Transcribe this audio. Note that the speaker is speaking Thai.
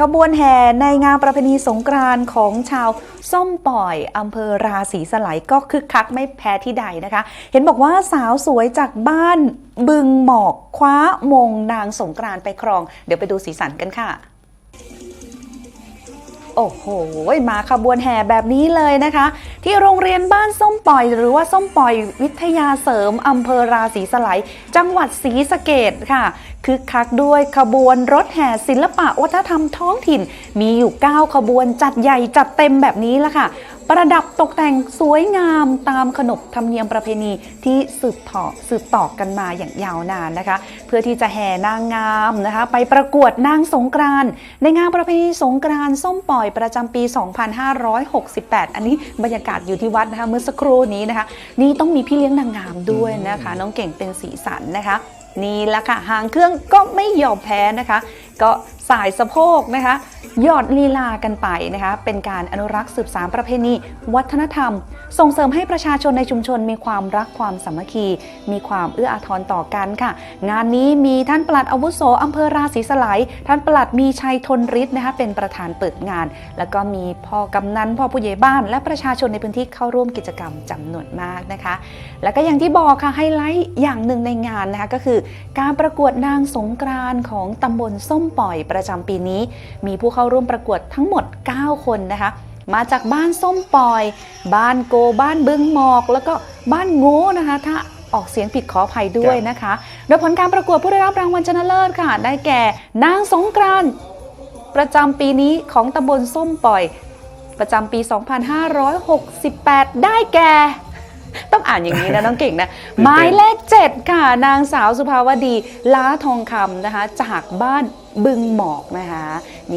ขบวนแห่ในงานประเพณีสงกรานต์ของชาวส้มปล่อยอำเภอราศีสไลยก็คึกคักไม่แพ้ที่ใดนะคะ เห็นบอกว่าสาวสวยจากบ้านบึงหมอกคว้ามงนางสงกรานต์ไปครอง เดี๋ยวไปดูสีสันกันค่ะ โอ้โห มาขบวนแห่แบบนี้เลยนะคะ ที่โรงเรียนบ้านส้มปล่อย หรือว่าส้มปล่อยวิทยาเสริมอำเภอราศีสไลยจังหวัดศรีสะเกดค่ะคึกคักด้วยขบวนรถแห่ศิลปะวัฒนธรรมท้องถิ่น มีอยู่ 9 ขบวนจัดใหญ่จัดเต็มแบบนี้ละค่ะ ประดับตกแต่งสวยงามตามขนบธรรมเนียมประเพณีที่สืบต่อสืบต่อกันมาอย่างยาวนานนะคะ เพื่อที่จะแห่นางงามนะคะ ไปประกวดนางสงกรานต์ในงานประเพณีสงกรานต์ส้มปล่อยประจำปี 2568 อันนี้บรรยากาศอยู่ที่วัดนะคะเมื่อสักครู่นี้นะคะ นี่ต้องมีพี่เลี้ยงนางงามด้วยนะคะ น้องเก่งเป็นสีสันนะคะนี่แหละค่ะหางเครื่องก็ไม่ยอมแพ้นะคะ ก็สายสะโพกนะคะยอดลีลากันไปนะคะเป็นการอนุรักษ์สืบสานประเพณีวัฒนธรรม ส่งเสริมให้ประชาชนในชุมชนมีความรักความสามัคคี มีความเอื้ออาทรต่อกันค่ะ งานนี้มีท่านปลัดอาวุโสอำเภอราศีสไลยท่านปลัดมีชัยทนฤทธิ์นะคะเป็นประธานเปิดงาน แล้วก็มีพ่อกำนันพ่อผู้ใหญ่บ้าน และประชาชนในพื้นที่เข้าร่วมกิจกรรมจำนวนมากนะคะ แล้วก็อย่างที่บอกค่ะไฮไลท์อย่างหนึ่งในงานนะคะก็คือ การประกวดนางสงกรานของตำบลส้มปล่อยประจำปีนี้ มีผู้เข้าร่วมประกวดทั้งหมด 9 คนนะคะ มาจากบ้านส้มปล่อย บ้านโก บ้านบึงหมอก แล้วก็บ้านโง่นะคะ ถ้าออกเสียงผิดขออภัยด้วยนะคะ โดยผลการประกวดผู้ได้รับรางวัลชนะเลิศค่ะ ได้แก่นางสงกรานต์ประจำปีนี้ของตำบลส้มปล่อย ประจำปี 2568 ได้แก่ ต้องอ่านอย่างนี้นะน้องเก่งนะหมายเลข7ค่ะ นางสาวสุภาวดีล้าทองคำนะคะ จากบ้านบึงหมอกนะคะนี่